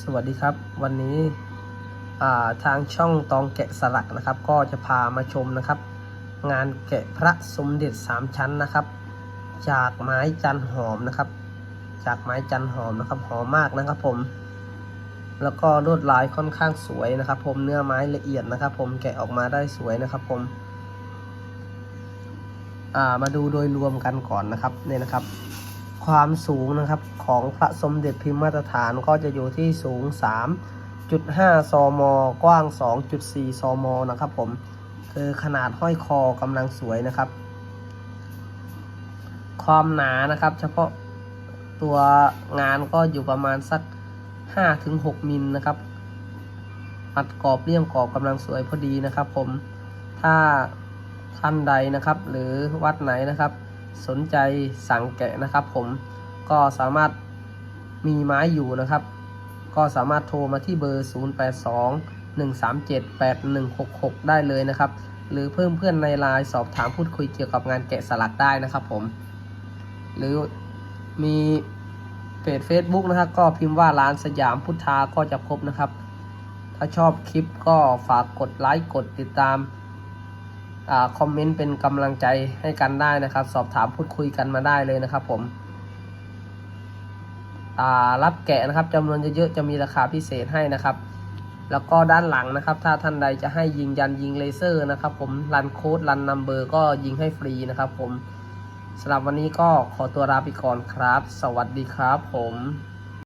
สวัสดีครับ วันนี้าทางช่องตองแกะสลักนะครับ ก็จะพามาชมนะครับ งานแกะพระสมเด็จสามชั้นนะครับ จากไม้จันหอมนะครับ จากไม้จันหอมนะครับหอมมากนะครับผม แล้วก็ลวดลายค่อนข้างสวยนะครับ ผมเนื้อไม้ละเอียดนะครับ ผมแกะออกมาได้สวยนะครับ ผมามาดูโดยรวมกันก่อนนะครับเนี่ยนะครับ ความสูงนะครับของพระสมเด็จพิมพ์มาตรฐานก็จะอยู่ที่สูง 3.5 ซม กว้าง 2.4 ซม นะครับผม คือขนาดห้อยคอกำลังสวยนะครับ ความหนานะครับ เฉพาะตัวงานก็อยู่ประมาณสัก 5-6 มิลนะครับอัดกรอบเลี่ยมกรอบกำลังสวยพอดีนะครับผม ถ้าท่านใดนะครับ หรือวัดไหนนะครับ สนใจสั่งแกะนะครับผมก็สามารถมีไม้อยู่นะครับ ก็สามารถโทรมาที่เบอร์ 082 137 8166 ได้เลยนะครับ หรือเพิ่มเพื่อนในไลน์สอบถามพูดคุยเกี่ยวกับงานแกะสลักได้นะครับผม หรือมีเพจ Facebook นะครับ ก็พิมพ์ว่าร้านสยามพุทธาก็จะพบนะครับ ถ้าชอบคลิปก็ฝากกดไลค์กดติดตาม คอมเมนต์เป็นกำลังใจให้กันได้นะครับ สอบถามพูดคุยกันมาได้เลยนะครับ ผมรับแกะนะครับจำนวนเยอะๆจะมีราคาพิเศษให้นะครับ แล้วก็ด้านหลังนะครับ ถ้าท่านใดจะให้ยิงยันยิงเลเซอร์นะครับ ผมรันโค้ดรันนัมเบอร์ก็ยิงให้ฟรีนะครับ ผมสำหรับวันนี้ก็ขอตัวลาไปก่อนครับ สวัสดีครับผม